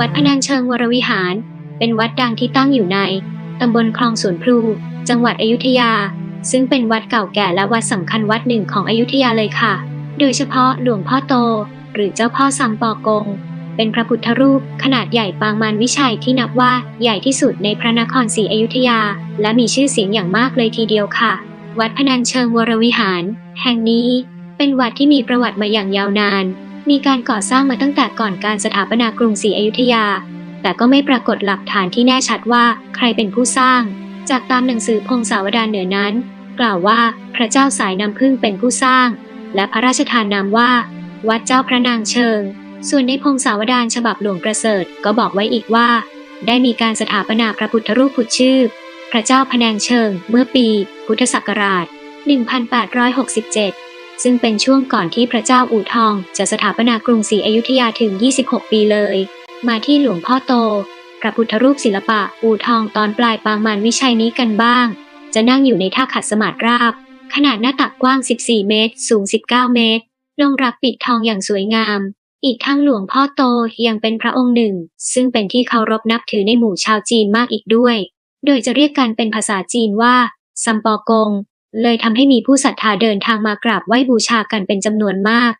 วัดพนัญเชิงวรวิหาร เป็นวัดดังที่ตั้งอยู่ในตำบลคลองสวนพลู จังหวัดอยุธยา ซึ่งเป็นวัดเก่าแก่และวัดสำคัญวัดหนึ่งของอยุธยาเลยค่ะ โดยเฉพาะหลวงพ่อโต หรือเจ้าพ่อสัมปอกง เป็นพระพุทธรูปขนาดใหญ่ปางมารวิชัยที่นับว่าใหญ่ที่สุดในพระนครศรีอยุธยา และมีชื่อเสียงอย่างมากเลยทีเดียวค่ะ วัดพนัญเชิงวรวิหาร แห่งนี้เป็นวัดที่มีประวัติมาอย่างยาวนาน มีการก่อสร้างมาตั้งแต่ก่อนการสถาปนากรุงศรีอยุธยา แต่ก็ไม่ปรากฏหลักฐานที่แน่ชัดว่าใครเป็นผู้สร้าง จากตามหนังสือพงศาวดารเหนือนั้น กล่าวว่าพระเจ้าสายน้ำพึ่งเป็นผู้สร้าง และพระราชทานนามว่า วัดเจ้าพระนางเชิง ส่วนในพงศาวดารฉบับหลวงประเสริฐก็บอกไว้อีกว่า ได้มีการสถาปนาพระพุทธรูปผุดชื่อ พระเจ้าพระนางเชิง เมื่อปี พุทธศักราช 1867 ซึ่งเป็นช่วงก่อนที่พระเจ้าอู่ทอง จะสถาปนากรุงศรีอยุธยาถึง 26 ปีเลย มาที่หลวงพ่อโต พระพุทธรูปศิลปะอู่ทองตอนปลายปางมารวิชัยนี้กันบ้าง จะนั่งอยู่ในท่าขัดสมาธิราบ ขนาดหน้าตักกว้าง 14 เมตร สูง 19 เมตร ลงรักปิดทองอย่างสวยงาม อีกทั้งหลวงพ่อโตยังเป็นพระองค์หนึ่ง ซึ่งเป็นที่เคารพนับถือในหมู่ชาวจีนมากอีกด้วย โดยจะเรียกกันเป็นภาษาจีนว่าซัมปอกง เลยทำให้มีผู้ศรัทธาเดินทางมากราบไหว้บูชากันเป็นจำนวนมาก